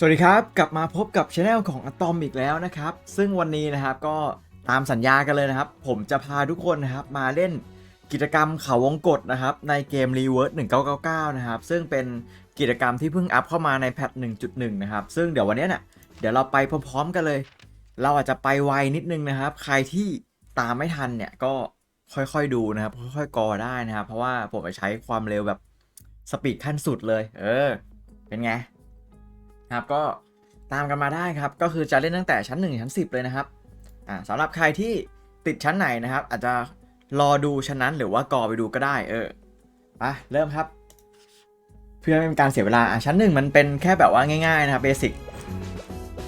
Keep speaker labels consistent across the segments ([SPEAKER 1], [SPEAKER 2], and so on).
[SPEAKER 1] สวัสดีครับ กลับมาพบกับช anel ของอะตอมอีกแล้วนะครับ ซึ่งวันนี้นะครับก็ตามสัญญากันเลยนะครับ ผมจะพาทุกคนนะครับมาเล่นกิจกรรมเขาวงกฏนะครับ ในเกม r e v e r s 1999 นะครับ ซึ่งเป็นกิจกรรมที่เพิ่งอัพเข้ามาในแพท 1.1 นะครับ ซึ่งเดี๋ยววันนี้เนี่ยเดี๋ยวเราไปพร้อมๆกันเลย เราอาจจะไปไวนิดนึงนะครับ ใครที่ตามไม่ทันเนี่ยก็ค่อยๆดูนะครับ ค่อยๆกอได้นะครับ เพราะว่าผมจะใช้ความเร็วแบบสปีดขั้นสุดเลย เออ เป็นไง นะครับก็ตามกันมาได้ครับ ก็คือจะเล่นตั้งแต่ชั้น 1 ชั้น 10 เลยนะครับอ่าสำหรับใครที่ติดชั้นไหนนะครับ อาจจะรอดูชั้นนั้นหรือว่ากอไปดูก็ได้ เออไปเริ่มครับ เพื่อไม่เป็นการเสียเวลาอะชั้นหนึ่งมันเป็นแค่แบบว่าง่ายๆนะครับเบสิก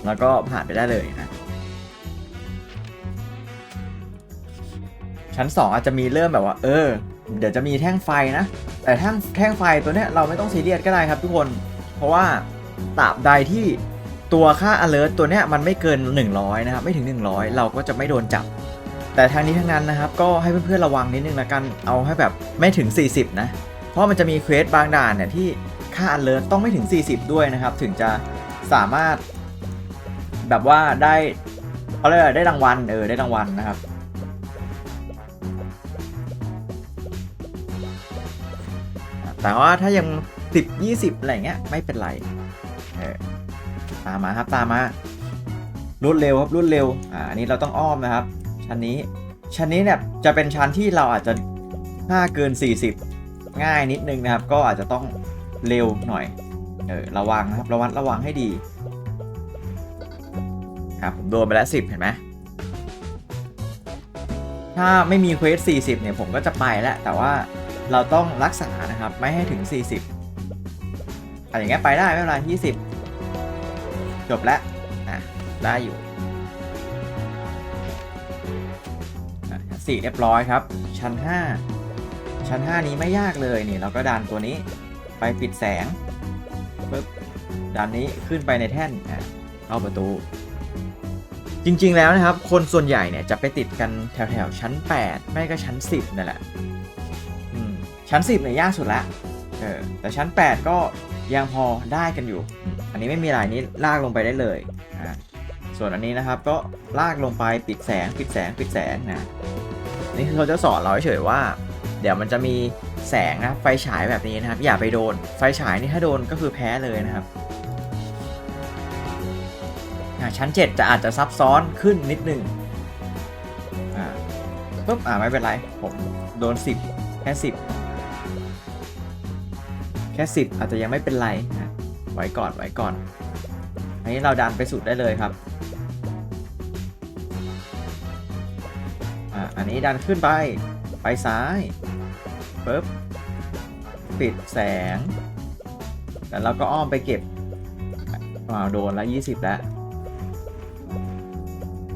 [SPEAKER 1] แล้วก็ผ่านไปได้เลยนะชั้น 2 อาจจะมีเริ่มแบบว่า เออ เดี๋ยวจะมีแท่งไฟนะ แต่แท่งแท่งไฟตัวเนี้ยเราไม่ต้องซีเรียสก็ได้ครับทุกคน เพราะว่า ตราบใดที่ตัวค่า alert ตัวเนี้ยมันไม่เกิน 100 นะครับ ไม่ถึง 100 เราก็จะไม่โดนจับ แต่ทางนี้ทางนั้นนะครับ ก็ให้เพื่อนๆระวังนิดนึงละกันเอาให้แบบไม่ถึง 40 นะ เพราะมันจะมีเควสบางด่านเนี่ยที่ค่า alert ต้องไม่ถึง 40 ด้วยนะครับ ถึงจะสามารถ แบบว่าได้เขาเรียกอะไรได้รางวัลเออได้รางวัลนะครับแต่ว่าถ้ายัง 10 20 อะไรเงี้ยไม่เป็นไร ตามมาครับตามมารวดเร็วครับรวดเร็วอ่าอันนี้เราต้องอ้อมนะครับ ชั้นนี้ชั้นนี้เนี่ยจะเป็นชั้นที่เราอาจจะถ้าเกิน 40 ง่ายนิดนึงนะครับ ก็อาจจะต้องเร็วหน่อยเออระวังนะครับระวังระวังให้ดีครับผมโดนไปแล้ว10 เห็นไหมถ้าไม่มีเควส40 เนี่ยผมก็จะไปแล้ว แต่ว่าเราต้องรักษานะครับ ไม่ให้ถึง 40อะไรอย่างเงี้ยไปได้ไม่เป็นไร20 จบแล้วอะได้อยู่สี่เรียบร้อยครับ ชั้น 5 ชั้น 5 นี้ไม่ยากเลยนี่ เราก็ดันตัวนี้ไปปิดแสงปึ๊บดันนี้ขึ้นไปในแท่นอะเข้าประตู จริงๆแล้วนะครับ คนส่วนใหญ่เนี่ยจะไปติดกันแถวๆชั้น 8 ไม่ก็ชั้น 10นั่นแหละชั้น 10เนี่ยยากสุดละเออแต่ชั้น 8 ก็ ยังพอได้กันอยู่ อันนี้ไม่มีอะไรนี้ลากลงไปได้เลยอ่าส่วนอันนี้นะครับก็ลากลงไปปิดแสงปิดแสงปิดแสงนะนี่คือเขาจะสอนเราเฉยๆว่า เดี๋ยวมันจะมีแสงนะไฟฉายแบบนี้นะครับ อย่าไปโดน ไฟฉายนี่ถ้าโดนก็คือแพ้เลยนะครับชั้น 7 จะอาจจะซับซ้อนขึ้นนิดนึงอ่าปุ๊บอ่าไม่เป็นไร ผมโดน 10 แค่ 10 แค่10อาจจะยังไม่เป็นไรนะไว้ก่อนไว้ก่อน อันนี้เราดันไปสุดได้เลยครับอ่าอันนี้ดันขึ้นไปไปซ้ายปึ๊บปิดแสง แล้วเราก็อ้อมไปเก็บว้าวโดนแล้ว20แล้ว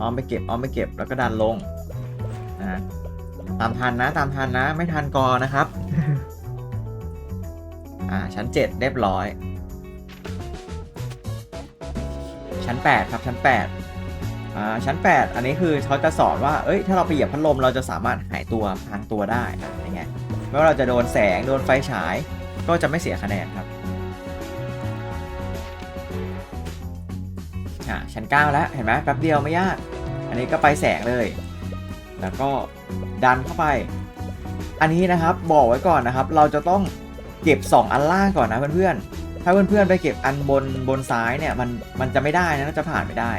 [SPEAKER 1] อ้อมไปเก็บอ้อมไปเก็บแล้วก็ดันลงนะตามทันนะตามทันนะไม่ทันกอนะครับ อ่า ชั้น 7 เรียบร้อย ชั้น 8 ครับ ชั้น 8 อ่า ชั้น 8 อันนี้คือเขาจะสอนว่า เอ้ย ถ้าเราไปเหยียบพัดลม เราจะสามารถหายตัวพางตัวได้อะยังไงไม่ว่าเราจะโดนแสง โดนไฟฉาย ก็จะไม่เสียคะแนนครับ อ่า ชั้น 9 แล้ว เห็นไหมแป๊บเดียวไม่ยาก อันนี้ก็ไปแสงเลย แล้วก็ดันเข้าไป อันนี้นะครับ บอกไว้ก่อนนะครับ เราจะต้อง เก็บ 2 อันล่างก่อนนะเพื่อนๆ ถ้าเพื่อนๆไปเก็บอันบนบนซ้ายเนี่ยมันมันจะไม่ได้นะจะผ่านไม่ได้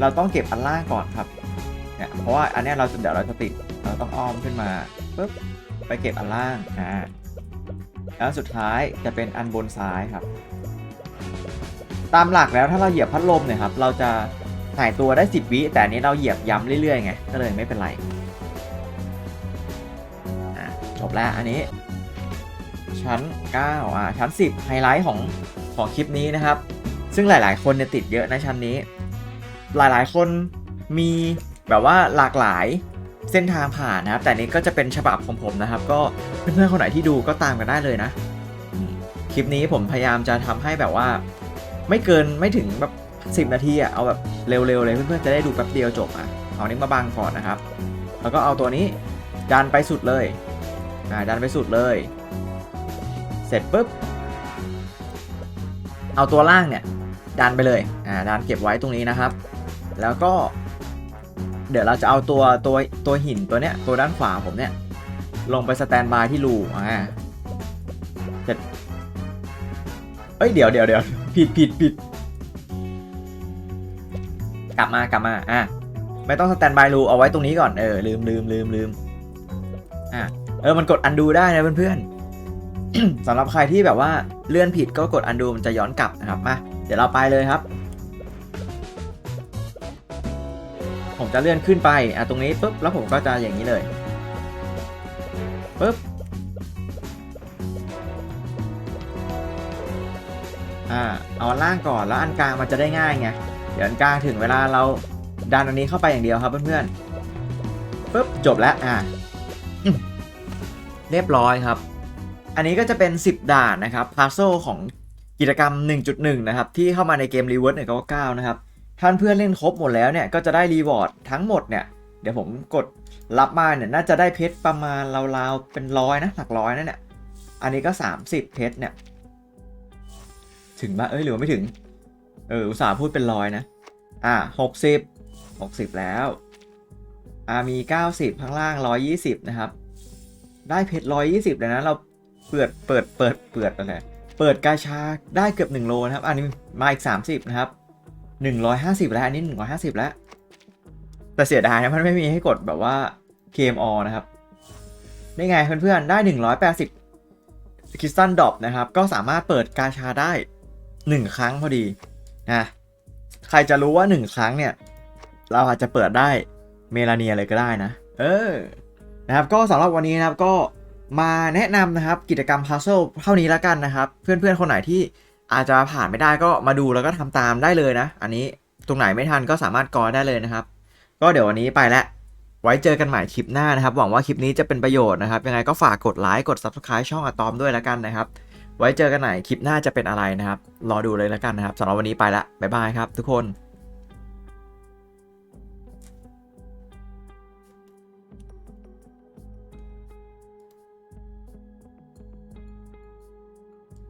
[SPEAKER 1] เราต้องเก็บอันล่างก่อนครับเนี่ยเพราะว่าอันนี้เราเดี๋ยวเราจะติดเราต้องอ้อมขึ้นมาปุ๊บไปเก็บอันล่างอ่าแล้วสุดท้ายจะเป็นอันบนซ้ายครับ ตามหลักแล้วถ้าเราเหยียบพัดลมเนี่ยครับ เราจะหายตัวได้ 10 วิแต่อันนี้เราเหยียบย้ำเรื่อยๆไงก็เลยไม่เป็นไรอะจบแล้วอันนี้ ชั้น 9 อ่า ชั้น 10 ไฮไลท์ของของคลิปนี้นะครับ ซึ่งหลาย ๆ คนเนี่ยติดเยอะในชั้นนี้ หลายๆ คนมีแบบว่าหลากหลายเส้นทางผ่านนะครับ แต่นี้ก็จะเป็นฉบับของผมนะครับ ก็เพื่อนๆ คนไหนที่ดูก็ตามกันได้เลยนะ คลิปนี้ผมพยายามจะทำให้แบบว่า ไม่เกินไม่ถึงแบบ 10 นาทีอะเอาแบบเร็ว ๆ เลยเพื่อนๆ จะได้ดูแป๊บเดียวจบอะเอานี้มาบังก่อนนะครับ แล้วก็เอาตัวนี้ดันไปสุดเลยอ่าดันไปสุดเลย เสร็จปุ๊บ เอาตัวล่างเนี่ยดันไปเลย อ่าดันเก็บไว้ตรงนี้นะครับ แล้วก็ เดี๋ยวเราจะเอาตัวตัวตัวหินตัวเนี้ยตัวด้านขวาผมเนี่ยลงไปสแตนบายที่รูอ่าเสร็จเอ้ยเดี๋ยวเดี๋ยวเดี๋ยวผิดผิดผิดกลับมากลับมาอะไม่ต้องสแตนบายรูเอาไว้ตรงนี้ก่อนเออลืมลืมลืมลืมอะเออมันกด undo ได้นะเพื่อนๆ สำหรับใครที่แบบว่าเลื่อนผิดก็กด undo มันจะย้อนกลับนะครับมาเดี๋ยวเราไปเลยครับ ผมจะเลื่อนขึ้นไปอะตรงนี้ปุ๊บแล้วผมก็จะอย่างนี้เลยปุ๊บอ่าเอาล่างก่อนแล้วอันกลางมันจะได้ง่ายไงเดี๋ยวอันกลางถึงเวลาเราดันอันนี้เข้าไปอย่างเดียวครับเพื่อนๆปุ๊บจบแล้วอะเรียบร้อยครับ อันนี้ก็จะเป็น 10 ด่านนะครับพาโซของกิจกรรม 1.1 นะครับ ที่เข้ามาในเกม r e v e r s 199 นะครับท่านเพื่อนเล่นครบหมดแล้วเนี่ย ก็จะได้รีวอร์ดทั้งหมดเนี่ย เดี๋ยวผมกดรับมาเนี่ย น่าจะได้เพชรประมาณราวๆ เป็นร้อยนะ หลักร้อยนะเนี่ยอันนี้ก็ 30 เพชรเนี่ย ถึงปะเอ้ยหรือไม่ถึง เออ อุตส่าห์พูดเป็นร้อยนะ อ่า60 60 แล้ว อ่ามี 90 ข้างล่าง 120 นะครับ ได้เพชร120เลยนะเรา เปิด เปิด เปิด เปิดอะไรเปิดกาชาได้เกือบ1โลนะครับ อันนี้มาอีก 30 นะครับ 150 แล้ว อันนี้ 150 แล้ว แต่เสียดายนะมันไม่มีให้กดแบบว่า KMO นะครับ ได้ไงเพื่อนๆ ได้ 180คริสตัลดอปนะครับ ก็สามารถเปิดกาชาได้ 1 ครั้งพอดีนะ ใครจะรู้ว่า 1 ครั้งเนี่ย เราอาจจะเปิดได้เมลานียเลยก็ได้นะ เออ นะครับ ก็สำหรับวันนี้นะครับก็ มาแนะนำนะครับกิจกรรม Puzzle เท่านี้แล้วกันนะครับ เพื่อนๆคนไหนที่อาจจะผ่านไม่ได้ก็มาดูแล้วก็ทำตามได้เลยนะ อันนี้ตรงไหนไม่ทันก็สามารถกอได้เลยนะครับ ก็เดี๋ยววันนี้ไปแล้วไว้เจอกันใหม่คลิปหน้านะครับ หวังว่าคลิปนี้จะเป็นประโยชน์นะครับ ยังไงก็ฝากกดไลค์กด Subscribe ช่องอะตอมด้วยแล้วกันนะครับ ไว้เจอกันใหม่คลิปหน้าจะเป็นอะไรนะครับ รอดูเลยแล้วกันนะครับสำหรับวันนี้ไปละบ๊ายบายครับทุกคน